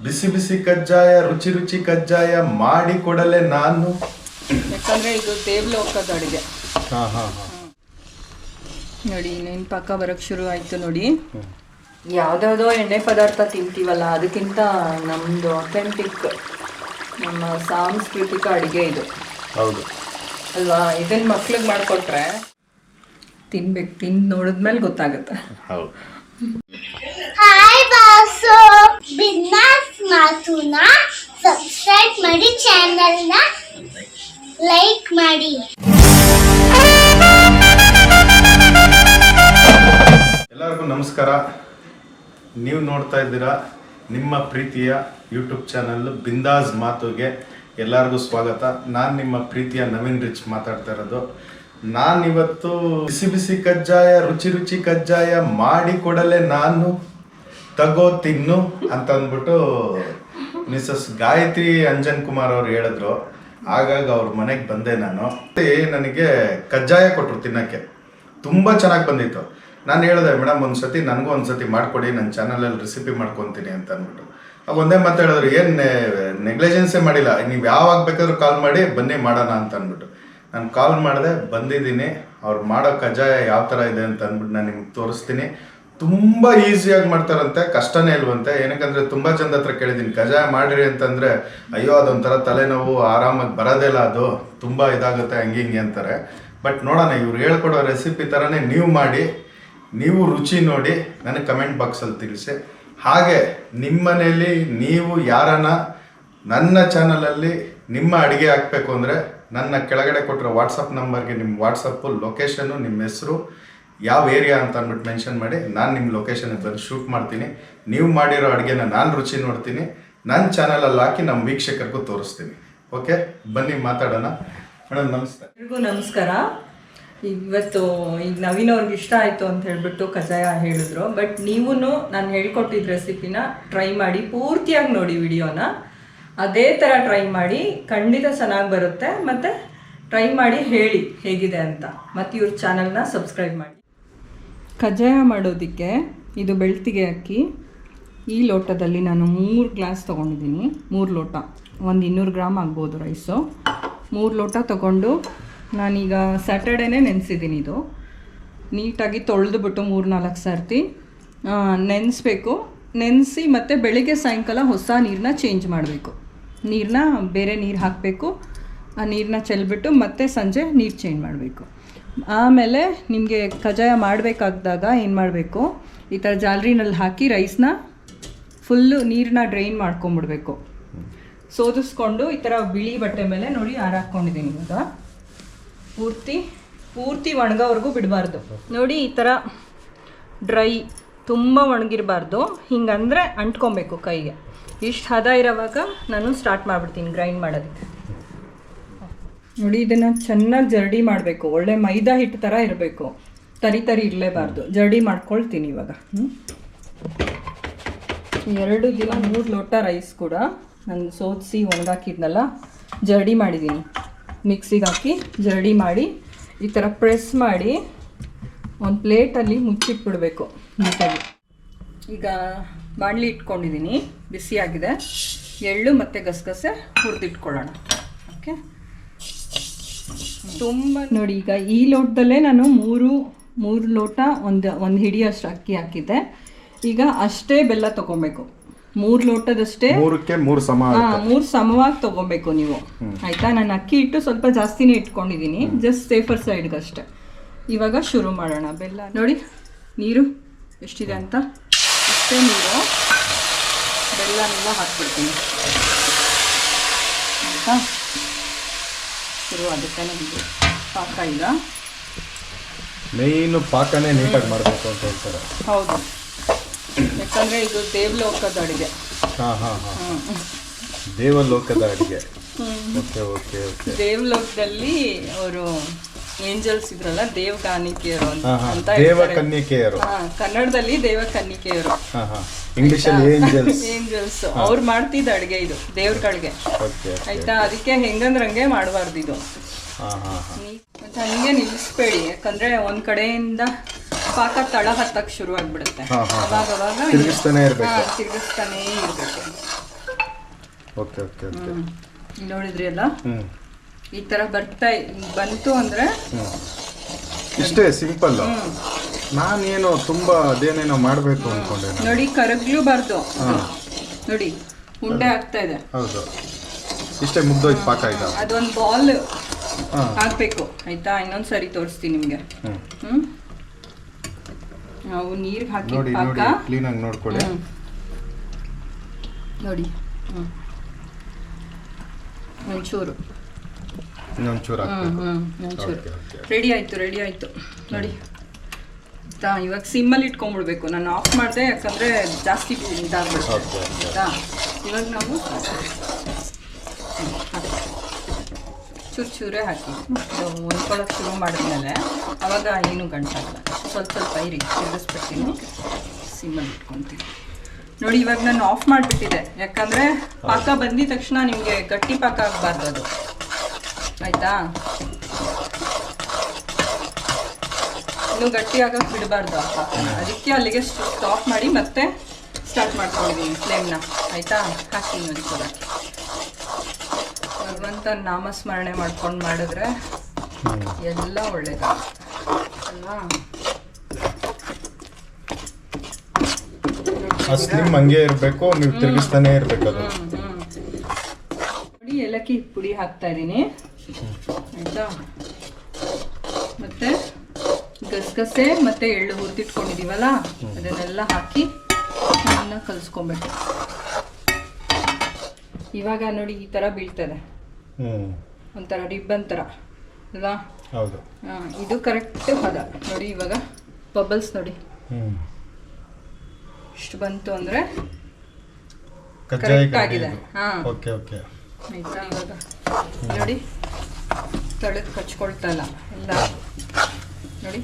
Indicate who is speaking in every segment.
Speaker 1: ಬಿಸಿ ಬಿಸಿ ಕಜ್ಜಾಯ ರುಚಿ ರುಚಿ ಕಜ್ಜಾಯ ಮಾಡಿ ಕೊಡಲೇ ನಾನು.
Speaker 2: ಯಾಕಂದ್ರೆ ಇದು ಟೇಬಲ್ ಅಡುಗೆ.
Speaker 1: ಹಾ ಹಾ ಹಾ.
Speaker 2: ನೋಡಿ ಇನ್ನೇನು ಪಕ್ಕ ಬರೋಕ್ಕೆ ಶುರು ಆಯಿತು ನೋಡಿ. ಯಾವುದ್ಯಾವುದೋ ಎಣ್ಣೆ ಪದಾರ್ಥ ತಿಂತೀವಲ್ಲ ಅದಕ್ಕಿಂತ ನಮ್ಮದು ಅಥೆಂಟಿಕ್ ನಮ್ಮ ಸಾಂಸ್ಕೃತಿಕ ಅಡುಗೆ ಇದು.
Speaker 1: ಹೌದು.
Speaker 2: ಅಲ್ವಾ? ಇದನ್ನ ಮಕ್ಳಿಗೆ ಮಾಡಿಕೊಟ್ರೆ ತಿನ್ಬೇಕು ತಿಂದು ನೋಡಿದ್ಮೇಲೆ ಗೊತ್ತಾಗುತ್ತೆ.
Speaker 1: ಹೌದು.
Speaker 3: ಮಾತುನ ಸಬ್ಸ್ಕ್ರೈಬ್ ಮಾಡಿ ಚಾನಲ್ನ ಲೈಕ್ ಮಾಡಿ.
Speaker 1: ಎಲ್ಲರಿಗೂ ನಮಸ್ಕಾರ. ನೀವು ನೋಡ್ತಾ ಇದ್ದೀರಾ ನಿಮ್ಮ ಪ್ರೀತಿಯ ಯೂಟ್ಯೂಬ್ ಚಾನಲ್ ಬಿಂದಾಸ್ ಮಾತುಗೆ ಎಲ್ಲರಿಗೂ ಸ್ವಾಗತ. ನಾನು ನಿಮ್ಮ ಪ್ರೀತಿಯ ನವೀನ್ ರಿಚ್ ಮಾತಾಡ್ತಾ ಇರೋದು. ನಾನಿವತ್ತು ಬಿಸಿ ಬಿಸಿ ಕಜ್ಜಾಯ, ರುಚಿ ರುಚಿ ಕಜ್ಜಾಯ ಮಾಡಿ ಕೊಡಲೇ ನಾನು. ತಗೋ ತಿನ್ನು ಅಂತ ಅಂದ್ಬಿಟ್ಟು ಮಿಸಸ್ ಗಾಯತ್ರಿ ಅಂಜನ್ ಕುಮಾರ್ ಅವ್ರು ಹೇಳಿದ್ರು ಆಗಾಗ ಅವ್ರ ಮನೆಗೆ ಬಂದೆ ನಾನು. ಮತ್ತೆ ನನಗೆ ಕಜ್ಜಾಯ ಕೊಟ್ಟರು ತಿನ್ನಕ್ಕೆ. ತುಂಬ ಚೆನ್ನಾಗಿ ಬಂದಿತ್ತು. ನಾನು ಹೇಳಿದೆ, ಮೇಡಮ್, ಒಂದ್ಸತಿ ನನಗೂ ಒಂದ್ಸತಿ ಮಾಡಿಕೊಡಿ ನನ್ನ ಚಾನಲಲ್ಲಿ ರೆಸಿಪಿ ಮಾಡ್ಕೊತೀನಿ ಅಂತ ಅಂದ್ಬಿಟ್ಟು. ಅವಾಗ ಒಂದೇ ಮಾತು ಹೇಳಿದ್ರು, ಏನು ನೆಗ್ಲೆಜೆನ್ಸೇ ಮಾಡಿಲ್ಲ, ನೀವು ಯಾವಾಗ ಬೇಕಾದ್ರೂ ಕಾಲ್ ಮಾಡಿ, ಬನ್ನಿ ಮಾಡೋಣ ಅಂತ ಅಂದ್ಬಿಟ್ಟು. ನಾನು ಕಾಲ್ ಮಾಡಿದೆ, ಬಂದಿದ್ದೀನಿ, ಅವ್ರು ಮಾಡೋ ಕಜ್ಜಾಯ ಯಾವ ಥರ ಇದೆ ಅಂತ ಅಂದ್ಬಿಟ್ಟು ನಾನು ನಿಮ್ಗೆ ತೋರಿಸ್ತೀನಿ. ತುಂಬ ಈಸಿಯಾಗಿ ಮಾಡ್ತಾರಂತೆ, ಕಷ್ಟನೇ ಇಲ್ವಂತೆ. ಏನಕ್ಕಂದ್ರೆ ತುಂಬ ಜನದ ಹತ್ರ ಕೇಳಿದ್ದೀನಿ ಕಜಾಯ ಮಾಡಿರಿ ಅಂತಂದ್ರೆ, ಅಯ್ಯೋ, ಅದೊಂಥರ ತಲೆನೋವು, ಆರಾಮಾಗಿ ಬರೋದೇ ಇಲ್ಲ, ಅದು ತುಂಬ ಇದಾಗುತ್ತೆ, ಹಂಗೆ ಹಿಂಗೆ ಅಂತಾರೆ. ಬಟ್ ನೋಡೋಣ, ಇವ್ರು ಹೇಳ್ಕೊಡೋ ರೆಸಿಪಿ ಥರನೇ ನೀವು ಮಾಡಿ, ನೀವು ರುಚಿ ನೋಡಿ, ನನಗೆ ಕಮೆಂಟ್ ಬಾಕ್ಸಲ್ಲಿ ತಿಳಿಸಿ. ಹಾಗೆ ನಿಮ್ಮನೇಲಿ ನೀವು ಯಾರನ್ನ ನನ್ನ ಚಾನಲಲ್ಲಿ ನಿಮ್ಮ ಅಡುಗೆ ಹಾಕಬೇಕು ಅಂದರೆ, ನನ್ನ ಕೆಳಗಡೆ ಕೊಟ್ಟಿರೋ ವಾಟ್ಸಪ್ ನಂಬರ್ಗೆ ನಿಮ್ಮ ವಾಟ್ಸಪ್ಪು ಲೊಕೇಶನ್ನು ನಿಮ್ಮ ಹೆಸರು ಯಾವ ಏರಿಯಾ ಅಂತ ಅಂದ್ಬಿಟ್ಟು ಮೆನ್ಷನ್ ಮಾಡಿ, ನಾನು ನಿಮ್ಮ ಲೊಕೇಶನ್ ಬಂದು ಶೂಟ್ ಮಾಡ್ತೀನಿ. ನೀವು ಮಾಡಿರೋ ಅಡುಗೆನ ನಾನು ರುಚಿ ನೋಡ್ತೀನಿ. ನನ್ನ ಚಾನಲಲ್ಲಿ ಹಾಕಿ ನಮ್ಮ ವೀಕ್ಷಕರಿಗೂ ತೋರಿಸ್ತೀನಿ. ಓಕೆ ಬನ್ನಿ, ಮಾತಾಡೋಣ. ಮೇಡಮ್ ನಮಸ್ತೆ.
Speaker 2: ಎಲ್ರಿಗೂ ನಮಸ್ಕಾರ. ಇವತ್ತು ಈಗ ನವೀನ್ ಅವ್ರಿಗೆ ಇಷ್ಟ ಆಯಿತು ಅಂತ ಹೇಳಿಬಿಟ್ಟು ಕಜಾಯ ಹೇಳಿದ್ರು. ಬಟ್ ನೀವು ನಾನು ಹೇಳ್ಕೊಟ್ಟಿದ್ದ ರೆಸಿಪಿನ ಟ್ರೈ ಮಾಡಿ, ಪೂರ್ತಿಯಾಗಿ ನೋಡಿ ವಿಡಿಯೋನ. ಅದೇ ಥರ ಟ್ರೈ ಮಾಡಿ, ಖಂಡಿತ ಚೆನ್ನಾಗಿ ಬರುತ್ತೆ. ಮತ್ತು ಟ್ರೈ ಮಾಡಿ ಹೇಳಿ ಹೇಗಿದೆ ಅಂತ. ಮತ್ತು ಇವ್ರ ಚಾನಲ್ನ ಸಬ್ಸ್ಕ್ರೈಬ್ ಮಾಡಿ. ಕಜ್ಜಾಯ ಮಾಡೋದಕ್ಕೆ ಇದು ಬೆಳ್ತಿಗೆ ಅಕ್ಕಿ. ಈ ಲೋಟದಲ್ಲಿ ನಾನು ಮೂರು ಗ್ಲಾಸ್ ತೊಗೊಂಡಿದ್ದೀನಿ. ಮೂರು ಲೋಟ. ಒಂದು ಇನ್ನೂರು ಗ್ರಾಮ್ ಆಗ್ಬೋದು ರೈಸು. ಮೂರು ಲೋಟ ತೊಗೊಂಡು ನಾನೀಗ ಸ್ಯಾಟರ್ಡೇನೇ ನೆನೆಸಿದ್ದೀನಿ ಇದು. ನೀಟಾಗಿ ತೊಳೆದುಬಿಟ್ಟು ಮೂರು ನಾಲ್ಕು ಸರ್ತಿ ನೆನೆಸ್ಬೇಕು. ನೆನೆಸಿ ಮತ್ತು ಬೆಳಿಗ್ಗೆ ಸಾಯಂಕಾಲ ಹೊಸ ನೀರನ್ನ ಚೇಂಜ್ ಮಾಡಬೇಕು. ನೀರನ್ನ ಬೇರೆ ನೀರು ಹಾಕಬೇಕು. ಆ ನೀರನ್ನ ಚೆಲ್ಬಿಟ್ಟು ಮತ್ತೆ ಸಂಜೆ ನೀರು ಚೇಂಜ್ ಮಾಡಬೇಕು. ಆಮೇಲೆ ನಿಮಗೆ ಕಜ್ಜಾಯ ಮಾಡಬೇಕಾದಾಗ ಏನು ಮಾಡಬೇಕು? ಈ ಥರ ಜಾಲರಿನಲ್ಲಿ ಹಾಕಿ ರೈಸ್ನ ಫುಲ್ಲು ನೀರನ್ನ ಡ್ರೈನ್ ಮಾಡ್ಕೊಂಬಿಡ್ಬೇಕು. ಸೋದಿಸ್ಕೊಂಡು ಈ ಥರ ಬಿಳಿ ಬಟ್ಟೆ ಮೇಲೆ ನೋಡಿ ಆರ ಈಗ. ಪೂರ್ತಿ ಪೂರ್ತಿ ಒಣಗೋವರೆಗೂ ಬಿಡಬಾರ್ದು. ನೋಡಿ ಈ ಥರ ಡ್ರೈ ತುಂಬ ಒಣಗಿರಬಾರ್ದು. ಹಿಂಗಂದರೆ ಅಂಟ್ಕೊಬೇಕು ಕೈಗೆ. ಇಷ್ಟು ಹದ ಇರೋವಾಗ ನಾನು ಸ್ಟಾರ್ಟ್ ಮಾಡಿಬಿಡ್ತೀನಿ ಗ್ರೈಂಡ್ ಮಾಡೋದಕ್ಕೆ. ನೋಡಿ, ಇದನ್ನು ಚೆನ್ನಾಗಿ ಜರಡಿ ಮಾಡಬೇಕು. ಒಳ್ಳೆ ಮೈದಾ ಹಿಟ್ಟು ಥರ ಇರಬೇಕು. ತರಿ ತರಿ ಇರಲೇಬಾರ್ದು. ಜರಡಿ ಮಾಡ್ಕೊಳ್ತೀನಿ ಇವಾಗ? ಎರಡು ದಿನ ಮೂರು ಲೋಟ ರೈಸ್ ಕೂಡ ನಾನು ಸೋದಿಸಿ ಒಣಗಾಕಿದ್ನಲ್ಲ, ಜರಡಿ ಮಾಡಿದ್ದೀನಿ ಮಿಕ್ಸಿಗೆ ಹಾಕಿ ಜರಡಿ ಮಾಡಿ, ಈ ಥರ ಪ್ರೆಸ್ ಮಾಡಿ ಒಂದು ಪ್ಲೇಟಲ್ಲಿ ಮುಚ್ಚಿಟ್ಬಿಡ್ಬೇಕು ನೀಟಾಗಿ. ಈಗ ಬಾಣಲಿ ಇಟ್ಕೊಂಡಿದ್ದೀನಿ ಬಿಸಿಯಾಗಿದೆ. ಎಳ್ಳು ಮತ್ತು ಗಸಗಸೆ ಹುರಿದಿಟ್ಕೊಳ್ಳೋಣ. ಓಕೆ? ತುಂಬ ನೋಡಿ ಈಗ ಈ ಲೋಟದಲ್ಲೇ ನಾನು ಮೂರು ಮೂರು ಲೋಟ ಒಂದು ಒಂದು ಹಿಡಿಯಷ್ಟು ಅಕ್ಕಿ ಹಾಕಿದ್ದೆ. ಈಗ ಅಷ್ಟೇ ಬೆಲ್ಲ ತಗೊಬೇಕು. ಮೂರು ಲೋಟದಷ್ಟೇ
Speaker 1: ಮೂರಕ್ಕೆ ಮೂರು ಸಮ
Speaker 2: ಮೂರು ಸಮವಾಗಿ ತಗೊಬೇಕು ನೀವು. ಆಯ್ತಾ? ನಾನು ಅಕ್ಕಿ ಇಟ್ಟು ಸ್ವಲ್ಪ ಜಾಸ್ತಿನೇ ಇಟ್ಕೊಂಡಿದ್ದೀನಿ ಜಸ್ಟ್ ಸೇಫರ್ ಸೈಡ್ಗೆ ಅಷ್ಟೇ. ಇವಾಗ ಶುರು ಮಾಡೋಣ. ಬೆಲ್ಲ ನೋಡಿ ನೀರು ಎಷ್ಟಿದೆ ಅಂತ? ಅಷ್ಟೇ ನೀರು. ಬೆಲ್ಲನೆಲ್ಲ ಹಾಕ್ಬಿಡ್ತೀನಿ. ಆಯ್ತಾ? ಶುರು ಆಗುತ್ತೆ ನಮಗೆ. ಪಾಕ ಈಗ.
Speaker 1: ಮೇಯ್ನು ಪಾಕನೇ ನೀಟಾಗಿ ಮಾಡಬೇಕು ಅಂತ ಹೇಳ್ತಾರೆ.
Speaker 2: ಹೌದು. ಯಾಕಂದರೆ ಇದು ದೇವಲೋಕದ ಅಡುಗೆ.
Speaker 1: ಹಾಂ ಹಾಂ ಹಾಂ. ದೇವಲೋಕದ ಅಡುಗೆ. Okay okay okay.
Speaker 2: ದೇವಲೋಕದಲ್ಲಿ ಅವರು ಏಂಜಲ್ಸ್ ಇದ್ರಲ್ಲ
Speaker 1: ಹಾಂ ಹಾಂ.
Speaker 2: ಅಂತ
Speaker 1: ದೇವ
Speaker 2: ಕನ್ನಿಕೆಯರು ಕನ್ನಡದಲ್ಲಿ ದೇವ
Speaker 1: ಕನ್ನಿಕೆಯರು ಇಂಗ್ಲಿಷ್ ಅಲ್ಲಿ ಏಂಜಲ್ಸ್.
Speaker 2: ಏಂಜಲ್ಸ್. ಅವ್ರು ಮಾಡ್ತಿದ್ದ ಅಡುಗೆ ಇದು ದೇವ್ರ
Speaker 1: ಕಡೆಗೆ.
Speaker 2: ಆಯ್ತಾ? ಅದಕ್ಕೆ ಹೆಂಗಂದ್ರಂಗೆ ಮಾಡಬಾರ್ದು ಇದು. ಮತ್ತೆ ಹಂಗೆ ನಿಲ್ಲಿಸ್ಬೇಡಿ. ಯಾಕಂದ್ರೆ ಒಂದ್ ಕಡೆಯಿಂದ ಪಾಕ ತಳ ಹತ್ತಕ್ ಶುರು ಆಗ್ಬಿಡುತ್ತೆ. ಅವಾಗ ಅವಾಗ
Speaker 1: ತಿರುಗಿಸ್ತಾನೆ ಇರ್ಬೇಕು. Okay okay okay.
Speaker 2: ನೋಡಿದ್ರಿ ಅಲ್ಲ? ಈ ತರ ಬರ್ತಾ ಬಂತು ಅಂದ್ರೆ
Speaker 1: ಇಷ್ಟೇ ಸಿಂಪಲ್ ನಾನೇನು ತುಂಬಾ ಅದೇನೇನೋ ಮಾಡಬೇಕು ಅನ್ಕೊಂಡೆ ನಾನು.
Speaker 2: ನೋಡಿ ಕರಗ್ಲೂಬಾರ್ದು
Speaker 1: ಹಾ.
Speaker 2: ನೋಡಿ ಉಂಡೆ ಆಗ್ತಾ ಇದೆ.
Speaker 1: ಹೌದು. ಇಷ್ಟೇ ಮುಗ್ದೋಯ್ತು ಪಾಕ ಇದೆ
Speaker 2: ಅದೊಂದು ಬಾಲ್
Speaker 1: ಹಾ.
Speaker 2: ಹಾಕ್ಬೇಕು. ಆಯ್ತಾ? ಇನ್ನೊಂದ್ ಸರಿ ತೋರಿಸ್ತೀನಿ ನಿಮ್ಗೆ.
Speaker 1: ಹ್ಮ್.
Speaker 2: ಹ್ಮ್. ನಾವು ನೀರ್ಗೆ ಹಾಕಿ
Speaker 1: ನೋಡಿ
Speaker 2: ಪಾಕ.
Speaker 1: ನೋಡಿ ಕ್ಲೀನಾಗಿ ನೋಡ್ಕೊಳ್ಳಿ.
Speaker 2: ಹ್ಮ್. ನೋಡಿ. ಹ್ಮ್. ಒಂಚೂರು.
Speaker 1: ಇನ್ನೊಂಚೂರು
Speaker 2: ಹ್ಮ್
Speaker 1: ಹಾಕ್ಬೇಕು
Speaker 2: ಒಂಚೂರು
Speaker 1: ಓಕೆ
Speaker 2: ರೆಡಿ ಆಯ್ತು ರೆಡಿ ಆಯ್ತು. ನೋಡಿ. ಆಯ್ತಾ ಇವಾಗ ಸಿಮ್ಮಲ್ಲಿ ಇಟ್ಕೊಂಡ್ಬಿಡ್ಬೇಕು. ನಾನು ಆಫ್ ಮಾಡಿದೆ ಯಾಕಂದ್ರೆ ಜಾಸ್ತಿ ಇದಾಗಬೇಕು
Speaker 1: ಓಕೆ ಓಕೆ
Speaker 2: ಆಯ್ತಾ? ಇವಾಗ ನಾವು ಚೂರು ಚೂರೇ ಹಾಕಿ ಹೊಂದ್ಕೊಳಕ್ಕೆ ಶುರು ಮಾಡಿದ್ಮೇಲೆ ಅವಾಗ ಏನು ಗಂಟಾಗಲ್ಲ ಸ್ವಲ್ಪ ಸ್ವಲ್ಪ ಇರಿ ತಿರುಗಿಸ್ಬಿಡ್ತೀನಿ ಸಿಮ್ಮಲ್ಲಿ ಇಟ್ಕೊತೀನಿ. ನೋಡಿ ಇವಾಗ ನಾನು ಆಫ್ ಮಾಡಿಬಿಟ್ಟಿದೆ ಯಾಕಂದರೆ ಪಾಕ ಬಂದಿದ ತಕ್ಷಣ ನಿಮಗೆ ಗಟ್ಟಿ ಪಾಕ ಆಗಬಾರ್ದು ಅದು. ಆಯಿತಾ? ಇನ್ನು ಗಟ್ಟಿಯಾಗಕ್ಕೆ ಬಿಡಬಾರ್ದು ಅದಕ್ಕೆ ಅಲ್ಲಿಗೆ ಸ್ಟಾಪ್ ಮಾಡಿ ಮತ್ತೆ ಸ್ಟಾರ್ಟ್ ಮಾಡ್ಕೊಂಡಿದ್ದೀನಿ ಫ್ಲೇಮ್ನ ಆಯಿತಾ? ಹಾಕಿ ಕೊಡಕ್ಕೆ ಭಗವಂತ ನಾಮಸ್ಮರಣೆ ಮಾಡ್ಕೊಂಡು ಮಾಡಿದ್ರೆ ಎಲ್ಲ ಒಳ್ಳೇದಾಗುತ್ತೆ ಅಲ್ವಾ?
Speaker 1: ಸ್ಲಿಮ್ ಹಂಗೆ ಇರಬೇಕು ನೀವು ತಿರುಗಿಸ್ತಾನೆ ಇರ್ಬೇಕು ಅದು.
Speaker 2: ನೋಡಿ ಏಲಕ್ಕಿ ಪುಡಿ ಹಾಕ್ತಾ ಇದ್ದೀನಿ. ಆಯ್ತಾ? ಮತ್ತೆ ಗಸಗಸೆ ಮತ್ತೆ ಎಳ್ಳು ಹುರಿದಿಟ್ಕೊಂಡಿದೀವಲ್ಲ ಅದನ್ನೆಲ್ಲ ಹಾಕಿ ಚೆನ್ನಾಗಿ ಕಲಿಸ್ಕೊಬೇಕು ಇವಾಗ ನೋಡಿ ಈ ಥರ ಬೀಳ್ತದೆ. ಒಂಥರ ರಿಬ್ಬನ್ ಥರ ಅಲ್ವಾ?
Speaker 1: ಹೌದು.
Speaker 2: ಇದು ಕರೆಕ್ಟ್ ಪದ. ನೋಡಿ ಇವಾಗ ಬಬಲ್ಸ್ ನೋಡಿ. ಇಷ್ಟು ಬಂತು ಅಂದರೆ
Speaker 1: ಕರೆಕ್ಟ್
Speaker 2: ಆಗಿದೆ. ಹಾ.
Speaker 1: Okay okay.
Speaker 2: ಆಯ್ತಾ ಇವಾಗ? ನೋಡಿ. ತಳದ್ ಕಚ್ಕೊಳ್ತಲ್ಲ ಎಲ್ಲ ನೋಡಿ.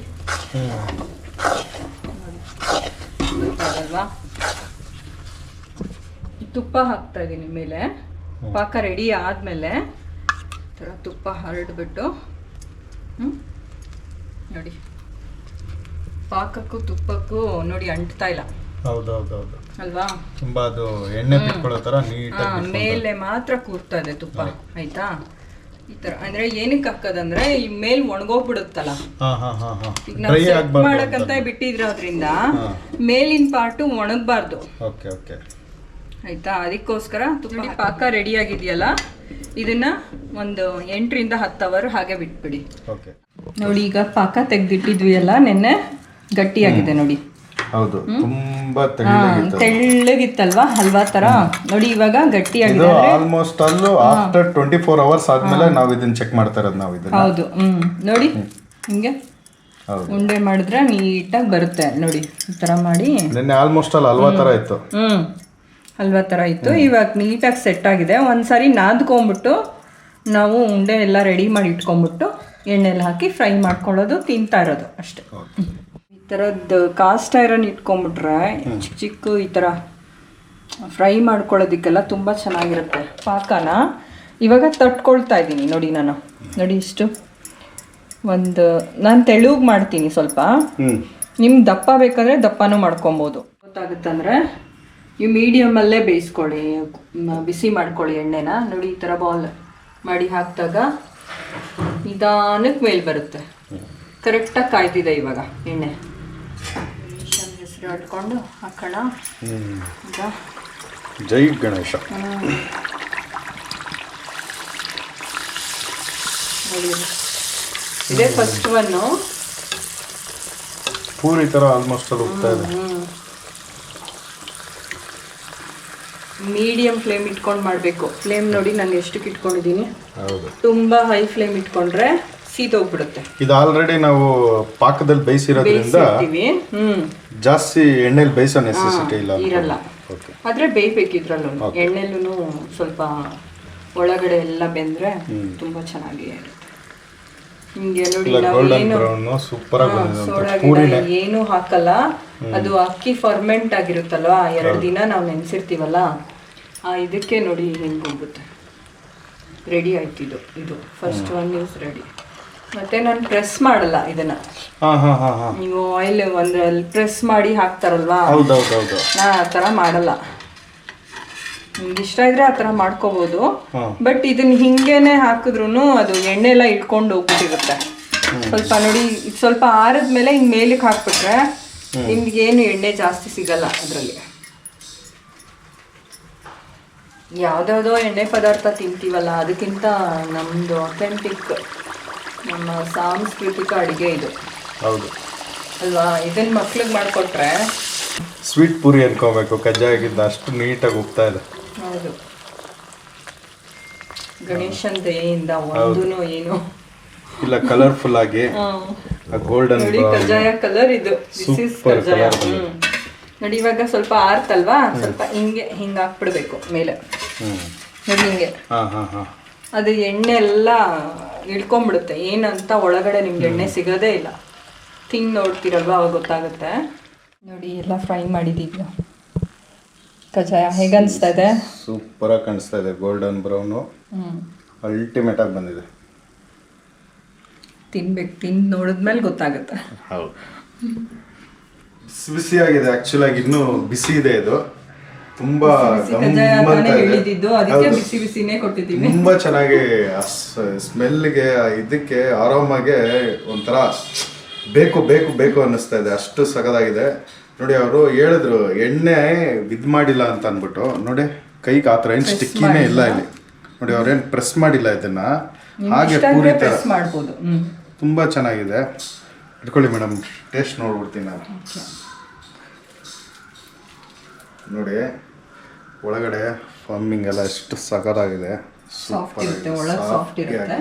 Speaker 2: ಗೊತ್ತಾಗಲ್ವಾ? ತುಪ್ಪ ಹಾಕ್ತಾ ಇದ್ದೀನಿ ಮೇಲೆ. ಪಾಕ ರೆಡಿ ಆದ್ಮೇಲೆ ಥರ ತುಪ್ಪ ಹರಡ್ಬಿಟ್ಟು ಹ್ಮ್ ನೋಡಿ. ಪಾಕಕ್ಕೂ ತುಪ್ಪಕ್ಕೂ ನೋಡಿ ಅಂಟ್ತಾ ಇಲ್ಲ.
Speaker 1: ಹೌದು ಹೌದು ಹೌದು
Speaker 2: ಅಲ್ವಾ?
Speaker 1: ತುಂಬಾ ಅದು ಎಣ್ಣೆ ಬಿಟ್ಕೊಳ್ಳೋ ತರ ನೀಟಾಗಿ
Speaker 2: ಮೇಲೆ ಮಾತ್ರ ಕೂರ್ತಾ ಇದೆ ತುಪ್ಪ. ಆಯ್ತಾ? ಈ ತರ. ಅಂದ್ರೆ ಏನಕ್ಕೆ ಹಾಕೋದಂದ್ರೆ ಈ ಮೇಲ್ ಒಣಗೋಗ್ಬಿಡುತ್ತಲ್ಲ? ಈಗ ನಾವು ಸೆಟ್ ಮಾಡಕ್ಕಂತ ಬಿಟ್ಟಿದ್ರೋದ್ರಿಂದ ಮೇಲಿನ ಪಾರ್ಟ್ ಒಣಗಬಾರ್ದು.
Speaker 1: Okay okay.
Speaker 2: ಆಯ್ತಾ? ಅದಕ್ಕೋಸ್ಕರ ತುಪ್ಪ ಪಾಕ ರೆಡಿ ಆಗಿದೆಯಲ್ಲ ಇದನ್ನ ಒಂದು ಎಂಟರಿಂದ ಹತ್ತು ಅವರ್ ಹಾಗೆ ಬಿಟ್ಬಿಡಿ.
Speaker 1: ಓಕೆ.
Speaker 2: ನೋಡಿ ಈಗ ಪಾಕ ತೆಗ್ದಿಟ್ಟಿದ್ವಿ ಅಲ್ಲ ನಿನ್ನೆ ಗಟ್ಟಿಯಾಗಿದೆ ನೋಡಿ.
Speaker 1: ಹೌದು ತುಂಬಾ ತೆಳ್ಳಗಿತ್ತು
Speaker 2: ತೆಳ್ಳಗಿತ್ತಲ್ವಾ? ಹಲ್ವಾ ತರ? ನೋಡಿ ಇವಾಗ
Speaker 1: ಗಟ್ಟಿ
Speaker 2: ಆಗಿದೆ
Speaker 1: ಆಲ್ಮೋಸ್ಟ್ ಅಲ್ಲೂ ಆಫ್ಟರ್ ಟ್ವೆಂಟಿ ಫೋರ್ ಅವರ್ಸ್ ಆದ್ಮೇಲೆ ನಾವು ಇದನ್ನ ಚೆಕ್ ಮಾಡ್ತಾ ಇರೋದು ನಾವು ಇದನ್ನ.
Speaker 2: ಹೌದು ಹ್ಮ್. ನೋಡಿ ಹಿಂಗೆ. ಉಂಡೆ ಮಾಡಿದ್ರೆ ನೀಟಾಗಿ ಬರುತ್ತೆ. ನೋಡಿ ಈ ತರ ಮಾಡಿ.
Speaker 1: ನಿನ್ನೆ ಆಲ್ಮೋಸ್ಟ್ ಅಲ್ಲಿ ಹಲ್ವಾ ತರ ಇತ್ತು.
Speaker 2: ಹ್ಮ್. ಹಲ್ವಾ ತರ ಇತ್ತು. ಇವಾಗ ನೀಟಾಗಿ ಸೆಟ್ ಆಗಿದೆ. ಒಂದ್ಸರಿ ನಾದ್ಕೊಂಬಿಟ್ಟು ನಾವು ಉಂಡೆ ಎಲ್ಲ ರೆಡಿ ಮಾಡಿ ಇಟ್ಕೊಂಡ್ಬಿಟ್ಟು ಎಣ್ಣೆಲಿ ಹಾಕಿ ಫ್ರೈ ಮಾಡ್ಕೊಳ್ಳೋದು ತಿಂತಾ ಇರೋದು ಅಷ್ಟೇ. ಥರದ್ದು ಕಾಸ್ಟ್ ಐರನ್ ಇಟ್ಕೊಂಬಿಟ್ರೆ ಚಿಕ್ಕ ಚಿಕ್ಕ ಈ ಥರ ಫ್ರೈ ಮಾಡ್ಕೊಳ್ಳೋದಕ್ಕೆಲ್ಲ ತುಂಬ ಚೆನ್ನಾಗಿರುತ್ತೆ. ಪಾಕನ ಇವಾಗ ತಟ್ಕೊಳ್ತಾ ಇದ್ದೀನಿ ನೋಡಿ ನಾನು. ನೋಡಿ ಇಷ್ಟು. ಒಂದು ನಾನು ತೆಳುಗ್ ಮಾಡ್ತೀನಿ ಸ್ವಲ್ಪ. ನಿಮ್ಗೆ ದಪ್ಪ ಬೇಕಾದ್ರೆ ದಪ್ಪನೂ ಮಾಡ್ಕೊಬೋದು. ಗೊತ್ತಾಗುತ್ತಂದ್ರೆ ನೀವು ಮೀಡಿಯಮಲ್ಲೇ ಬೇಯಿಸ್ಕೊಳ್ಳಿ. ಬಿಸಿ ಮಾಡ್ಕೊಳ್ಳಿ ಎಣ್ಣೆನ. ನೋಡಿ ಈ ಥರ ಬಾಲ್ ಮಾಡಿ ಹಾಕಿದಾಗ ನಿಧಾನಕ್ಕೆ ಮೇಲೆ ಬರುತ್ತೆ. ಕರೆಕ್ಟಾಗಿ ಕಾಯ್ದಿದೆ ಇವಾಗ ಎಣ್ಣೆ. ಹೆಸರು ಇಟ್ಕೊಂಡು ಈಗ.
Speaker 1: ಜೈ ಗಣೇಶ.
Speaker 2: ಇದು. ಫಸ್ಟ್ ಒನ್ನು
Speaker 1: ಪೂರಿ ತರ ಆಲ್ಮೋಸ್ಟ್ ಅಲ್ಲಿ ಹೋಗ್ತಾ ಇದೆ.
Speaker 2: ಮೀಡಿಯಂ ಫ್ಲೇಮ್ ಇಟ್ಕೊಂಡು ಮಾಡಬೇಕು. ಫ್ಲೇಮ್ ನೋಡಿ ನಾನು ಎಷ್ಟಕ್ಕೆ ಇಟ್ಕೊಂಡಿದ್ದೀನಿ? ತುಂಬ ಹೈ ಫ್ಲೇಮ್ ಇಟ್ಕೊಂಡ್ರೆ ಸೀದೋಗ್ಬಿಡುತ್ತೆ.
Speaker 1: ಇದು ಆಲ್ರೆಡಿ ನಾವು ಪಾಕದಲ್ಲಿ ಬೇಯಿಸಿರೋದ್ರಿಂದ
Speaker 2: ಬೇಯಿಸಿರ್ತೀವಿ. ಹ್ಮ್.
Speaker 1: ಜಾಸ್ತಿ ಎಣ್ಣೆಲಿ ಬೇಯಿಸೋ ನೆಸೆಸಿಟಿ ಇಲ್ಲ
Speaker 2: ಇರಲ್ಲ.
Speaker 1: ಓಕೆ
Speaker 2: ಆದ್ರೆ ಬೇಯ್ಬೇಕಿದ್ರಲ್ಲೂ. ಎಣ್ಣೆಲ್ಲೂ ಸ್ವಲ್ಪ ಒಳಗಡೆ ಎಲ್ಲ ಬೆಂದ್ರೆ ತುಂಬಾ ಚೆನ್ನಾಗಿ ಇರುತ್ತೆ. ನೋಡಿ
Speaker 1: ಇಲ್ಲ ಗೋಲ್ಡನ್
Speaker 2: ಏನು
Speaker 1: ಬ್ರೌನ್ ಸೂಪರ್ ಆಗಿ ಬಂದಿದೆ ಅಂತ. ಪೂರಿನೇ.
Speaker 2: ಏನು ಹಾಕಲ್ಲ. ಅದು ಅಕ್ಕಿ ಫರ್ಮೆಂಟ್ ಆಗಿರುತ್ತಲ್ವಾ? ಎರಡು ದಿನ ನಾವು ನೆನೆಸಿರ್ತೀವಲ್ಲ? ಆ ಇದಕ್ಕೆ ನೋಡಿ ಹೆಂಗೆ ಹೋಗುತ್ತೆ ರೆಡಿ ಆಯ್ತು ಇದು. ಇದು ಫಸ್ಟ್ ಒನ್ ಯೂಸ್ ರೆಡಿ ಮತ್ತೆ ನಾನು ಪ್ರೆಸ್ ಮಾಡಲ್ಲ ಇದನ್ನ. ನೀವು ಆಯಿಲ್ ಒಂದ್ರಲ್ಲಿ ಪ್ರೆಸ್ ಮಾಡಿ ಹಾಕ್ತಾರಲ್ವಾ? ನಾ ಆ ಥರ ಮಾಡಲ್ಲ. ನಿಮ್ಗೆ ಇಷ್ಟ ಇದ್ರೆ ಆ ತರ ಮಾಡ್ಕೋಬೋದು. ಬಟ್ ಇದನ್ನ ಹಿಂಗೇನೆ ಹಾಕಿದ್ರು ಅದು ಎಣ್ಣೆ ಎಲ್ಲ ಇಟ್ಕೊಂಡು ಹೋಗ್ಬಿಟ್ಟಿರುತ್ತೆ. ಸ್ವಲ್ಪ ನೋಡಿ ಇದ್ ಸ್ವಲ್ಪ ಆರದ ಮೇಲೆ ಹಿಂಗ್ ಮೇಲಕ್ಕೆ ಹಾಕ್ಬಿಟ್ರೆ ನಿಮ್ಗೆ ಏನು ಎಣ್ಣೆ ಜಾಸ್ತಿ ಸಿಗಲ್ಲ ಅದರಲ್ಲಿ. ಯಾವ್ದಾವ್ದೋ ಎಣ್ಣೆ ಪದಾರ್ಥ ತಿಂತೀವಲ್ಲ ಅದಕ್ಕಿಂತ ನಮ್ದು ಅಥೆಂಟಿಕ್ ನಮ್ಮ ಸಾಂಸ್ಕೃತಿಕ ಅಡುಗೆ ಇದು.
Speaker 1: ಹೌದು.
Speaker 2: ಅಲ್ವಾ? ಇದನ್ನ ಮಕ್ಳಿಗೆ ಮಾಡಿಕೊಟ್ರೆ?
Speaker 1: ಸ್ವೀಟ್ ಪೂರಿ ಅನ್ಕೋಬೇಕು. ಕಜ್ಜಾಯಗಿದ್ದ ಅಷ್ಟು ನೀಟಾಗಿ ಹೋಗ್ತಾ ಇದೆ.
Speaker 2: ಹೌದು. ಗಣೇಶನ್ ದಯೆಯಿಂದ ಒಂದೂನು ಏನು?
Speaker 1: ಇಲ್ಲ ಕಲರ್ಫುಲ್ ಆಗಿ ಗೋಲ್ಡನ್
Speaker 2: ನೋಡಿ ಕಜ್ಜಾಯ ಕಲರ್ ಇದು. ಸೂಪರ್ ಇಸ್
Speaker 1: Super
Speaker 2: ಕಜ್ಜಾಯ.
Speaker 1: colour
Speaker 2: ಹ್ಮ್. ನೋಡಿ ಇವಾಗ ಸ್ವಲ್ಪ ಆರ್ತಲ್ವಾ ಸ್ವಲ್ಪ ಹಿಂಗೆ ಹಿಂಗೆ ಹಾಕ್ಬಿಡ್ಬೇಕು ಮೇಲೆ.
Speaker 1: ಹ್ಮ್.
Speaker 2: ನೋಡಿ ಹಿಂಗೆ.
Speaker 1: ಹಾ ಹಾ ಹಾ.
Speaker 2: ಅದು ಎಣ್ಣೆ ಎಲ್ಲ ಇಳ್ಕೊಂಬಿಡುತ್ತೆ. ಏನಂತ ಒಳಗಡೆ ನಿಮ್ಗೆ ಎಣ್ಣೆ ಸಿಗೋದೇ ಇಲ್ಲ. ತಿಂಗ್ ನೋಡ್ತೀರಲ್ವಾ ಅವಾಗ ಗೊತ್ತಾಗುತ್ತೆ. ನೋಡಿ ಎಲ್ಲ ಫ್ರೈ ಮಾಡಿದ್ದೀವಿ ಕಜಾಯ ಹೇಗೆ ಅನಿಸ್ತಾ ಇದೆ?
Speaker 1: ಸೂಪರ್ ಆಗಿ ಕಾಣಿಸ್ತಾ ಇದೆ ಗೋಲ್ಡನ್ ಬ್ರೌನು. ಅಲ್ಟಿಮೇಟ್ ಆಗಿ ಬಂದಿದೆ.
Speaker 2: ತಿನ್ಬೇಕು ತಿಂದು ನೋಡಿದ್ಮೇಲೆ ಗೊತ್ತಾಗುತ್ತೆ.
Speaker 1: ಹೌದು. ಬಿಸಿ ಬಿಸಿ ಆಗಿದೆ ಆ್ಯಕ್ಚುಲಾಗಿ ಇನ್ನೂ ಬಿಸಿ ಇದೆ ಇದು. ತುಂಬಾ
Speaker 2: ಬಿಸಿ ಕಜ್ಜಾಯ
Speaker 1: ಗಮ್ಮಂತ
Speaker 2: ಅಂತಾನೆ ಹೇಳಿದ್ದು. ಅದಕ್ಕೆ ಬಿಸಿ ಬಿಸಿನೇ ಕೊಟ್ಟಿದ್ದೀನಿ.
Speaker 1: ತುಂಬಾ ಚೆನ್ನಾಗಿ ಸ್ಮೆಲ್ಗೆ ಇದಕ್ಕೆ ಆರಾಮಾಗೆ ಒಂಥರ ಬೇಕು ಬೇಕು ಬೇಕು ಅನ್ನಿಸ್ತಾ ಇದೆ. ಅಷ್ಟು ಸಗದಾಗಿದೆ ನೋಡಿ ಅವರು ಹೇಳಿದ್ರು ಎಣ್ಣೆ ಇದ್ ಮಾಡಿಲ್ಲ ಅಂತ ಅಂದ್ಬಿಟ್ಟು. ನೋಡಿ ಕೈಗೆ ಆ ಥರ ಏನು ಸ್ಟಿಕ್ಕಿನೇ ಇಲ್ಲ ಇಲ್ಲಿ. ನೋಡಿ ಅವ್ರೇನು ಪ್ರೆಸ್ ಮಾಡಿಲ್ಲ ಇದನ್ನ. ಹಾಗೆ ಪೂರಿ ಥರ
Speaker 2: ಮಾಡ್ಬೋದು.
Speaker 1: ತುಂಬ ಚೆನ್ನಾಗಿದೆ. ಇಟ್ಕೊಳ್ಳಿ ಮೇಡಮ್ ಟೇಸ್ಟ್ ನೋಡ್ಬಿಡ್ತೀನಿ ನಾನು. ನೋಡಿ ಒಳಗಡೆ ಫಾರ್ಮಿಂಗ್ ಎಲ್ಲ ಎಷ್ಟು ಸಖತ್ತಾಗಿದೆ.
Speaker 2: ಸಾಫ್ಟ್ ಇರುತ್ತೆ ಒಳಗೆ ಸಾಫ್ಟ್ ಇರುತ್ತೆ.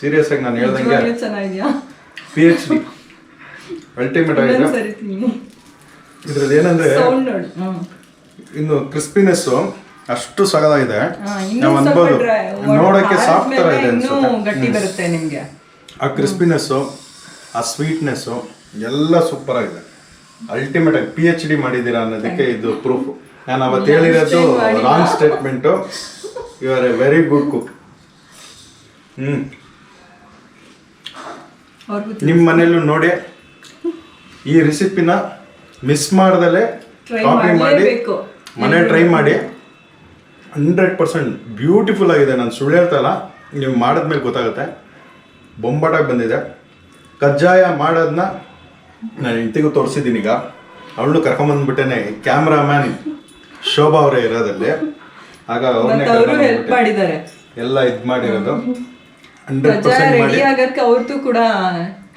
Speaker 1: ಸೀರಿಯಸ್ ಆಗಿ ನಾನು ಹೇಳ್ದಂಗೆ ಪಿ ಎಚ್ ಡಿ ಅಲ್ಟಿಮೇಟ್ ಆಗಿದೆ. ಇದ್ರಲ್ಲಿ ಏನಂದ್ರೆ ಇನ್ನು ಕ್ರಿಸ್ಪಿನೆಸ್ ಅಷ್ಟು ಸಗದಾಗಿದೆ ನಾವು ಅನ್ಬೋದು. ನೋಡೋಕ್ಕೆ ಸಾಫ್ಟ್ ತರ ಇದೆ ಅನ್ಸುತ್ತೆ. ಆ ಕ್ರಿಸ್ಪಿನೆಸ್ಸು ಆ ಸ್ವೀಟ್ನೆಸ್ಸು ಎಲ್ಲ ಸೂಪರ್ ಆಗಿದೆ. ಅಲ್ಟಿಮೇಟ್ ಆಗಿ ಪಿ ಎಚ್ ಡಿ ಮಾಡಿದ್ದೀರಾ ಅನ್ನೋದಕ್ಕೆ ಇದು ಪ್ರೂಫ್ ನಾನು ಅವತ್ತು ಹೇಳಿರೋದು wrong statement you are a very good cook ಹ್ಞೂ ನಿಮ್ಮ ಮನೆಯಲ್ಲೂ ನೋಡಿ. ಈ ರೆಸಿಪಿನ ಮಿಸ್ ಮಾಡ್ದಲೇ ಕಾಪಿ ಮಾಡಿ ಮನೆ ಟ್ರೈ ಮಾಡಿ. ಹಂಡ್ರೆಡ್ ಪರ್ಸೆಂಟ್ ಬ್ಯೂಟಿಫುಲ್ ಆಗಿದೆ. ನಾನು ಸುಳ್ಳು ಹೇಳ್ತಲ್ಲ ನೀವು ಮಾಡಿದ್ಮೇಲೆ ಗೊತ್ತಾಗುತ್ತೆ. ಬೊಂಬಾಟಾಗಿ ಬಂದಿದೆ. ಕಜ್ಜಾಯ ಮಾಡೋದನ್ನ ನಾನು ಹೆಂಡತಿಗೂ ತೋರಿಸಿದ್ದೀನಿ ಈಗ. ಅವಳು ಕರ್ಕೊಂಬಂದ್ಬಿಟ್ಟೇನೆ ಕ್ಯಾಮ್ರಾಮ್ಯಾನ್ ಶೋಭಾ ಅವರೇ ಇರೋದಲ್ಲಿ. ಆಗ ಅವ್ರನ್ನೇ
Speaker 2: ಮತ್ತೆ ಅವರು ಹೆಲ್ಪ್
Speaker 1: ಕರ್ಕೊಂಬಂದ್ಬಿಟ್ಟೆ.
Speaker 2: ಮಾಡಿದ್ದಾರೆ.
Speaker 1: ಎಲ್ಲ ಇದು ಮಾಡಿರೋದು. ಹಂಡ್ರೆಡ್ ಪರ್ಸೆಂಟ್ ಮಾಡಿ
Speaker 2: ರೆಡಿ ಆಗಕ್ಕೆ ಅವ್ರದ್ದು ಕೂಡ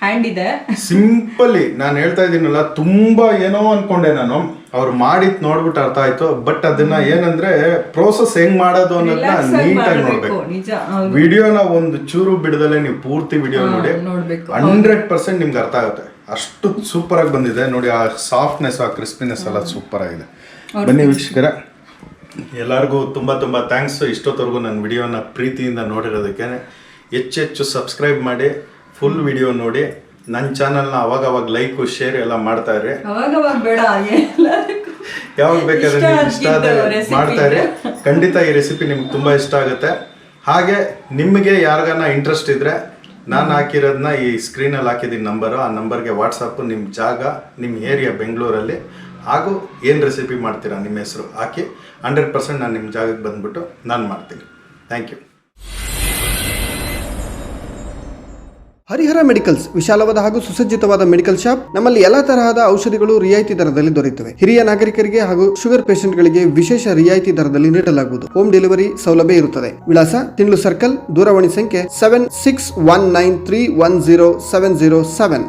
Speaker 2: ಹ್ಯಾಂಡ್ ಇದೆ.
Speaker 1: ಸಿಂಪಲಿ ನಾನು ಹೇಳ್ತಾ ಇದ್ದೀನಲ್ಲ ತುಂಬಾ ಏನೋ ಅನ್ಕೊಂಡೆ ನಾನು. ಅವ್ರು ಮಾಡಿದ್ ನೋಡ್ಬಿಟ್ಟು ಅರ್ಥ ಆಯ್ತು. ಬಟ್ ಅದನ್ನ ಏನಂದ್ರೆ ಪ್ರೋಸೆಸ್ ಹೆಂಗ್ ಮಾಡೋದು ಅನ್ನೋದನ್ನ ನೀಟಾಗಿ ನೋಡ್ಬೇಕು. ವಿಡಿಯೋನ ಒಂದು ಚೂರು ಬಿಡದಲ್ಲೇ ನೀವು ಪೂರ್ತಿ ವಿಡಿಯೋ ನೋಡಿ. ಹಂಡ್ರೆಡ್ ಪರ್ಸೆಂಟ್ ನಿಮ್ಗೆ ಅರ್ಥ ಆಗುತ್ತೆ. ಅಷ್ಟು ಸೂಪರ್ ಆಗಿ ಬಂದಿದೆ. ನೋಡಿ ಆ ಸಾಫ್ಟ್ನೆಸ್ ಆ ಕ್ರಿಸ್ಪಿನೆಸ್ ಎಲ್ಲ ಸೂಪರ್ ಆಗಿದೆ. ಬನ್ನಿ ವೀಕ್ಷಕರ. ಎಲ್ಲರಿಗೂ ತುಂಬ ತುಂಬ ಥ್ಯಾಂಕ್ಸ್ ಇಷ್ಟೊತ್ತವರೆಗೂ ನನ್ನ ವಿಡಿಯೋನ ಪ್ರೀತಿಯಿಂದ ನೋಡಿರೋದಕ್ಕೆ ಹೆಚ್ಚೆಚ್ಚು ಸಬ್ಸ್ಕ್ರೈಬ್ ಮಾಡಿ. ಫುಲ್ ವಿಡಿಯೋ ನೋಡಿ ನನ್ನ ಚಾನಲ್ನ ಅವಾಗ ಅವಾಗ ಲೈಕು ಶೇರ್ ಎಲ್ಲ ಮಾಡ್ತಾ ಇರಿ
Speaker 2: ಬೇಡ
Speaker 1: ಯಾವಾಗ ಬೇಕಾದ್ರೆ
Speaker 2: ಇಷ್ಟ
Speaker 1: ನಿಮ್ಗೆ ಇಷ್ಟ ಆದ ಮಾಡ್ತಾ ಇರಿ ಖಂಡಿತ ಈ ರೆಸಿಪಿ ನಿಮ್ಗೆ ತುಂಬ ಇಷ್ಟ ಆಗುತ್ತೆ. ಹಾಗೆ ನಿಮಗೆ ಯಾರಿಗಾನ ಇಂಟ್ರೆಸ್ಟ್ ಇದ್ರೆ ನಾನು ಹಾಕಿರೋದನ್ನ ಈ ಸ್ಕ್ರೀನಲ್ಲಿ ಹಾಕಿದ್ದೀನಿ ನಂಬರು ಆ ನಂಬರ್ಗೆ ವಾಟ್ಸಪ್ಪು ನಿಮ್ಮ ಜಾಗ ನಿಮ್ಮ ಏರಿಯಾ ಬೆಂಗಳೂರಲ್ಲಿ. ಹಾಗೂ ಏನು ರೆಸಿಪಿ ಮಾಡ್ತೀರಾ ನಿಮ್ಮ ಹೆಸರು ಹಾಕಿ ಹಂಡ್ರೆಡ್ ಪರ್ಸೆಂಟ್ ನಾನು ನಿಮ್ಮ ಜಾಗಕ್ಕೆ ಬಂದ್ಬಿಟ್ಟು ನಾನು ಮಾಡ್ತೀನಿ. ಥ್ಯಾಂಕ್ ಯು
Speaker 4: ಹರಿಹರ ಮೆಡಿಕಲ್ಸ್ ವಿಶಾಲವಾದ ಹಾಗೂ ಸುಸಜ್ಜಿತವಾದ ಮೆಡಿಕಲ್ ಶಾಪ್ ನಮ್ಮಲ್ಲಿ ಎಲ್ಲಾ ತರಹದ ಔಷಧಿಗಳು ರಿಯಾಯಿತಿ ದರದಲ್ಲಿ ದೊರೆಯುತ್ತವೆ. ಹಿರಿಯ ನಾಗರಿಕರಿಗೆ ಹಾಗೂ ಶುಗರ್ ಪೇಷಂಟ್ಗಳಿಗೆ ವಿಶೇಷ ರಿಯಾಯಿತಿ ದರದಲ್ಲಿ ನೀಡಲಾಗುವುದು. ಹೋಮ್ ಡೆಲಿವರಿ ಸೌಲಭ್ಯ ಇರುತ್ತದೆ. ವಿಳಾಸ ತಿಂಡ್ಲು ಸರ್ಕಲ್ ದೂರವಾಣಿ ಸಂಖ್ಯೆ seven six one nine three one zero seven zero seven